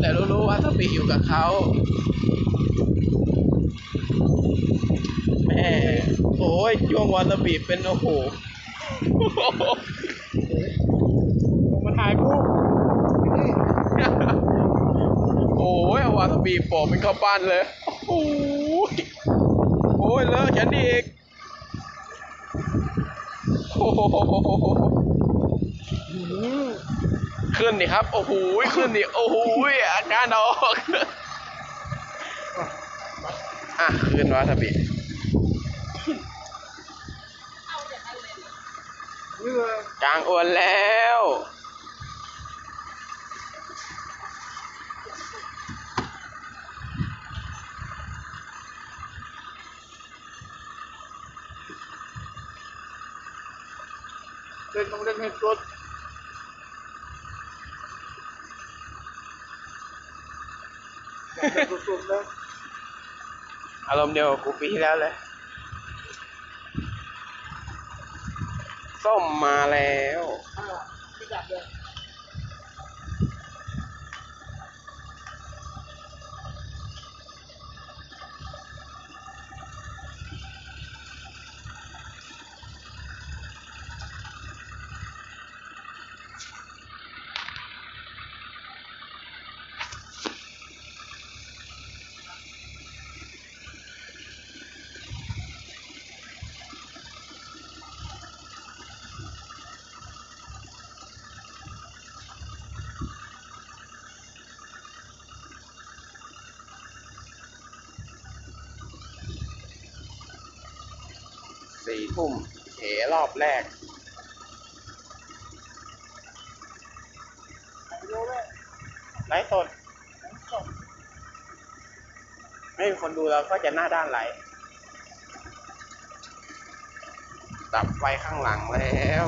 แต่รู้ๆว่าถ้าปีอยู่กับเขาแม่โอ้ยช่วงวาซาบิเป็นโอ้โหมาถ่ายกูนี่โอ้ยเอาวาซาบิโปะเป็นข้าวปั้นเลย โอ้ยโอ้ยเลอะฉันอีกโอ้โห ขึ้นดิครับ โอ้โหขึ้นดิโอ้โหอาการออกอะขึ้นวาซาบิกลางอวนแล้วเล่นต้องเล่นให้สุด สุดๆเลยอารมณ์เดียวกับกูปีที่แล้วเลยส้มมาแล้ว ทุ่มเหรอบแรกไว้ไลฟ์สดไม่มีคนดูแล้วก็จะหน้าด้านไหลดับไฟข้างหลังแล้ว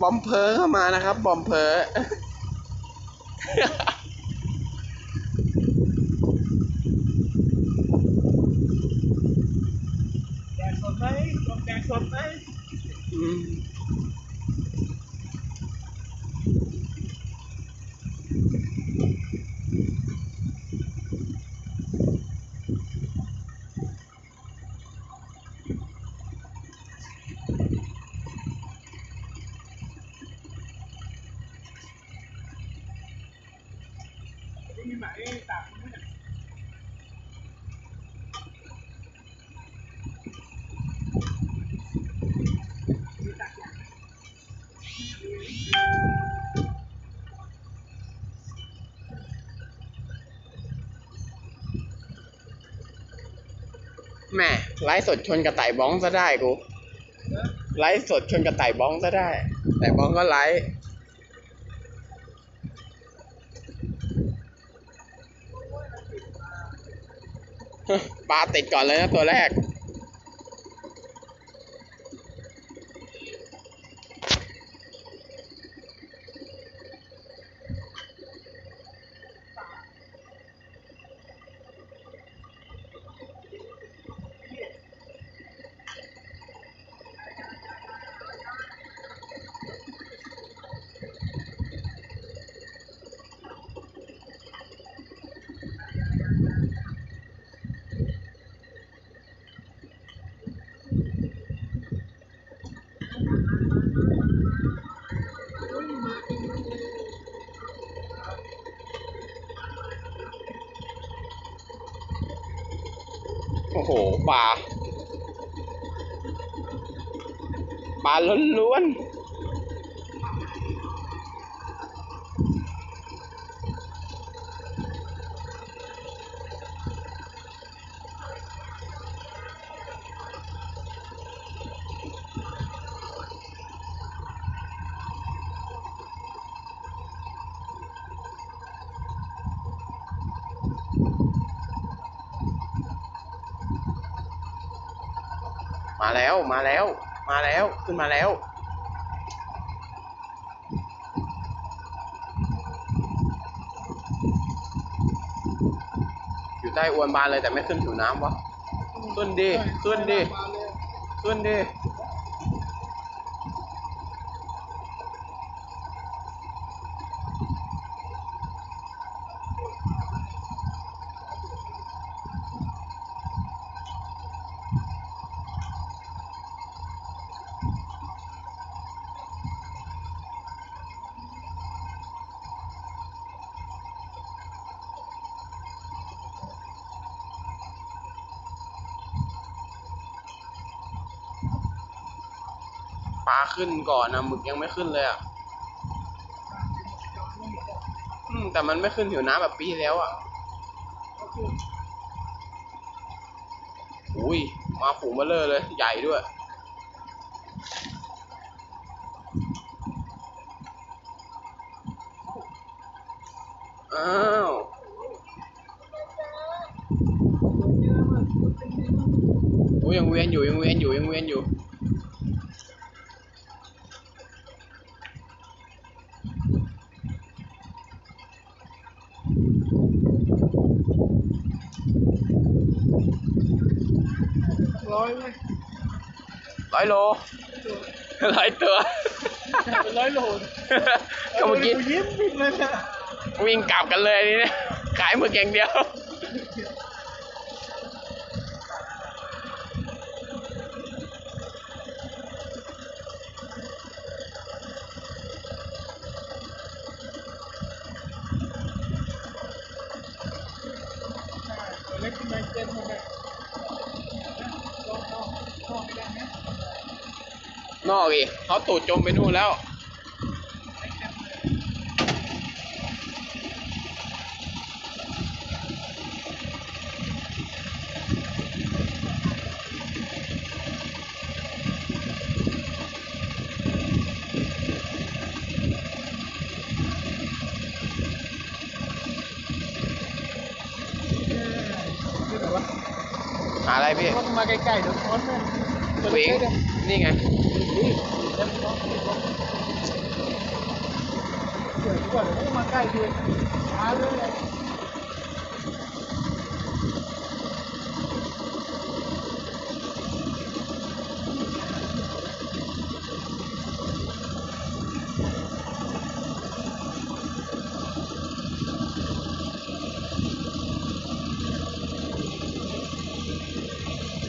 บอมเพอเข้ามานะครับ บอมเพอ แดดสดไหมลมแดดสดไหม อืมไม่มีหมายตากมั้ยเนี่ยมีตากอย่าง แม่ไลฟ์สดชนกระต่ายบ้องซะได้กูไลฟ์สดชนกระต่ายบ้องซะได้ แต่บ้องก็ไลฟ์ปลาติดก่อนเลยนะตัวแรก หปลา ปลาล้วนๆ มาแล้ว มาแล้วขึ้นมาแล้ว อยู่ใต้อวนบานเลยแต่ไม่ขึ้นผิวน้ำวะขึ้นดีขึ้นดีขึ้นดี ลาขึ้นก่อนนะหมึกยังไม่ขึ้นเลยอะอืมแต่มันไม่ขึ้นผิวน้ำแบบปีแล้วอะอุ้ยมาฝูงเบลเลอเลย ใหญ่ด้วย อ้าวโอ้ยยังเวียนอยู่ยังเวียนอยู่ยังเวียนอยู่ ร้อยไหม ร้ อยโลร้อยตัวเป็นร้อยโลก็เมื่อกี้ยิ้มปิดเลยนะวิ่งกลับกันเลยนี่เนี่ยขายหมึกอย่างเดียว เล็กขึ้นมาเจนหมดเลยลองลองลองไม่ได้ไหม น อกอีกเขาตูดจมไปนู่นแล้วนี่แบบว่าหาอะไรพี่รถมาใกล้ๆเดี๋ยวช้อนเลยเวงนี่ไงเดี๋ยวช้อ เดี๋ยวก่อนเดี๋ยวมาใกล้ด้วยช้าเลย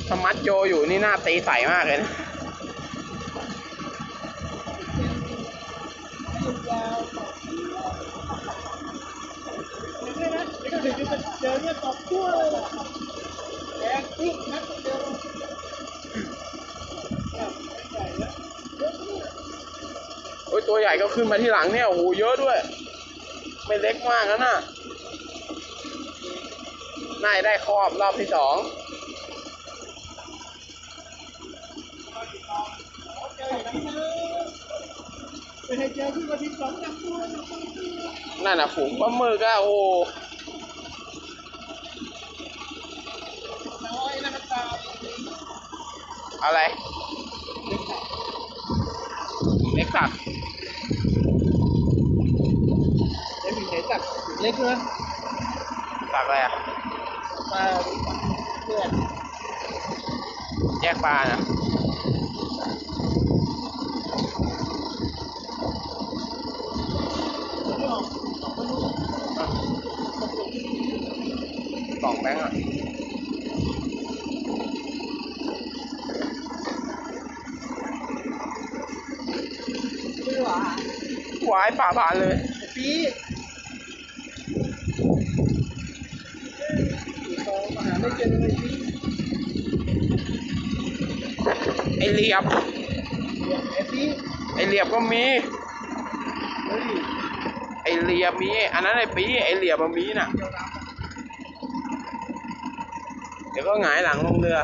ถ้ามัดโยอยู่นี่หน้าตีใสมากเลยนะ ตัวใหญ่ก็ขึ้นมาที่หลังเนี่ยโอ้โหเยอะด้วย ไม่เล็กมากแล้วน่ะนาจะได้ครอบรอบที่สองเจออย่างนั้นเลยไม่ให้เจอขึ้นมาทีสองจับตัวจับตัวนั่นน่ะฝูงปลาหมึกอะโอ้โหน้อยนะมันตามอะไรเล็กสัตว์ เดี๋ยวมีไหนตัดเล็กเลยสัตว์อะไรอะมาเพื่อนแยกปลานะไม่ออกออกมาดูสองแบงค์อะ ไม่หวา หวายป่าบานเลยปีโตมาหาไม่เจอเลยปีไอเหลียบไอปีไอเหลียบก็มีไอเหลียบมี อันนั้นไอปีไอเหลียบมันมีน่ะ เดี๋ยวก็หงายหลังลงเรือ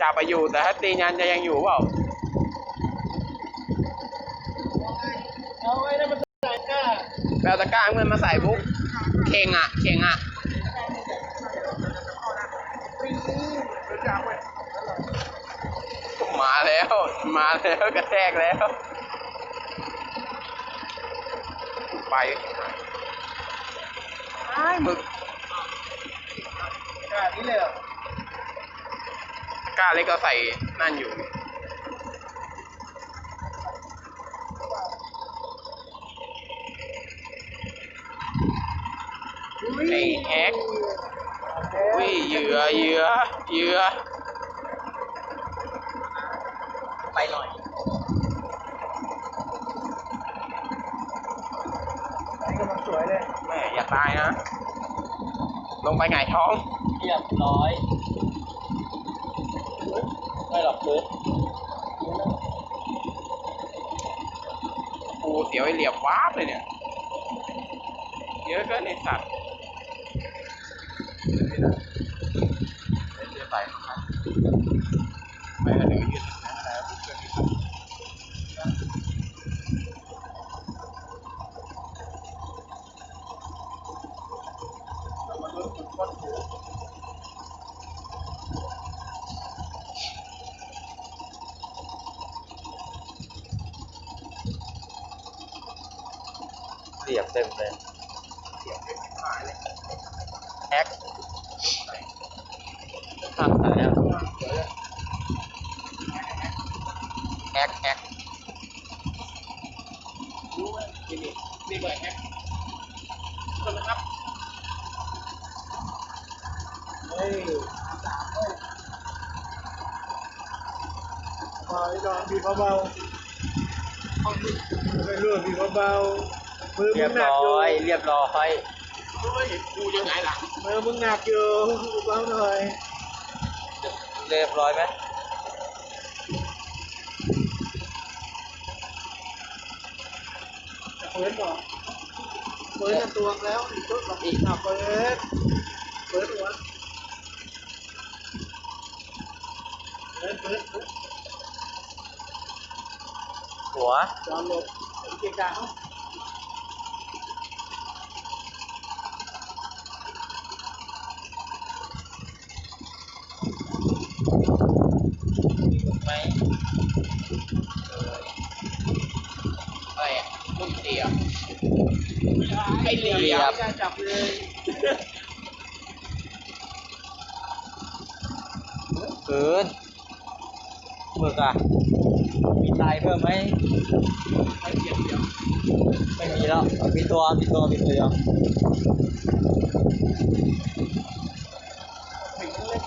จับไปอยู่แต่ถ้าตียันจะยังอยู่เปล่าไว้นะมันใส่กล้า แปลตะกร้าเงินมาใส่บุ๊กเข่งอะ เข่งอะมาแล้ว มาแล้วกระแทกแล้ว ไปไอ้หมึกไนาดนี้เลยกล้าเล็กก็ใส่นั่นอยู่ ไอ้แฮกอุ้ยเหยื่อเหยื่อเหยื่อไปหน่อยนี่กำลังสวยเลยแม่อย่าตายนะ ลงไปไงายท้องเรียบร้อย ไม่หรอกเบิร์ดกูเสียวไอ้เหลียบวาบเลยเนี่ย เยอะเกินไอสัตว์เดี๋ยว ไปครับไปกันเดี๋ยวยืนทางนั้นแล้ว เรียบเต็มเลย แฮก ข้ามสายอะ แฮกแฮกรู้ไหมนี่นี่นี่เลยแฮกคนนะครับ เฮ้ยพอไอ้ดอนบีบเบาๆไม่รู้บีบเบาๆมือมึ เรีย ง บ หนัก ร้ อยู่ อยเรียบร้อย เฮ้ยกูยังไงล่ะ มือมึงหนักอยู่เบาๆหน่อย เรียบร้อยไหมจะเปิดก่อนเปิดจะตวงแล้วอีกต้นสองอีกอะเปิดเปิดหัวเปิดเปิดเปิดหัวจอมหลบเกียร์กลางไห อะไรอะลูกเสียไอเหลีเรียบบจับเลยคืนหมึกอะ มีทายเพิ่มไหมไอเหลียบเดียวไม่มีแล้ว มีตัว มีตัว มีตัวเดียว ถึงเลย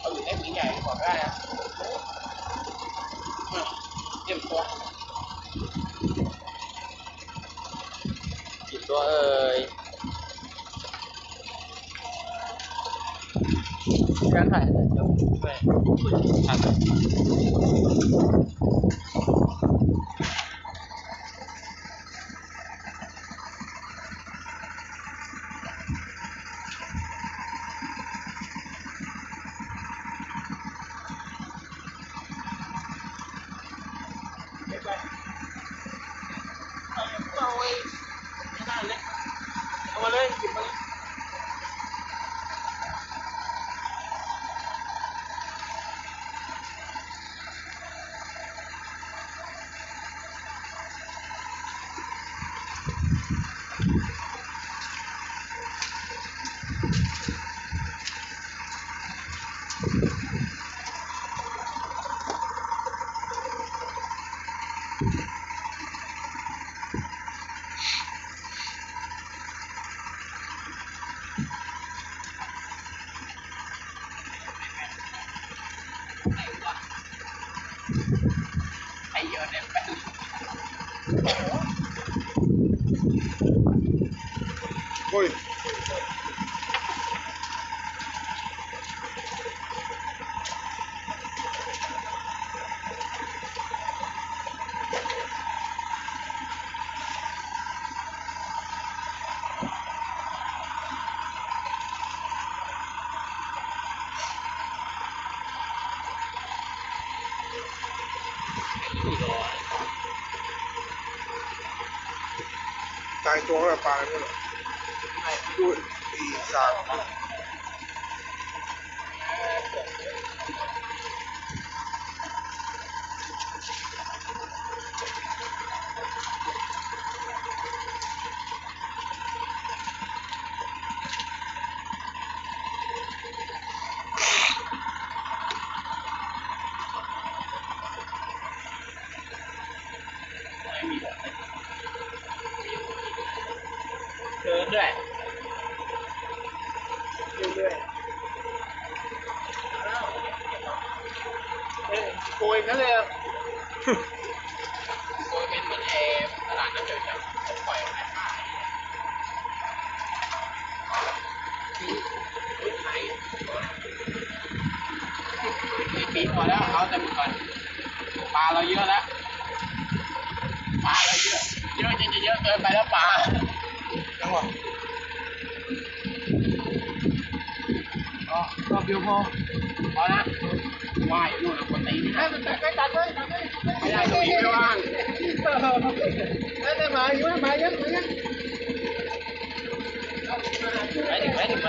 เอา อยู่ได้หมีใหญ่บอกได้นะเต ตายตัวแบบปลาเนี่ยดูตีสาม ไเดี๋ยวจะปล่อยให้ป้านี่ ปีพอแล้วเอาแต่มือก่อนปลาเราเยอะแล้วปลาเราเยอะเยอะจริงๆเยอะเกินไปแล้วปลาจังหวะก็ก็เพียวพอพอนะว่ายนู่นคนตีนี่นะไม่ตัดเลยไม่ได้ตรงนี้ไม่ว่างแล้วแต่หมาอยู่มาเยอะมาเยอะ ไปถึงไหมถึงไห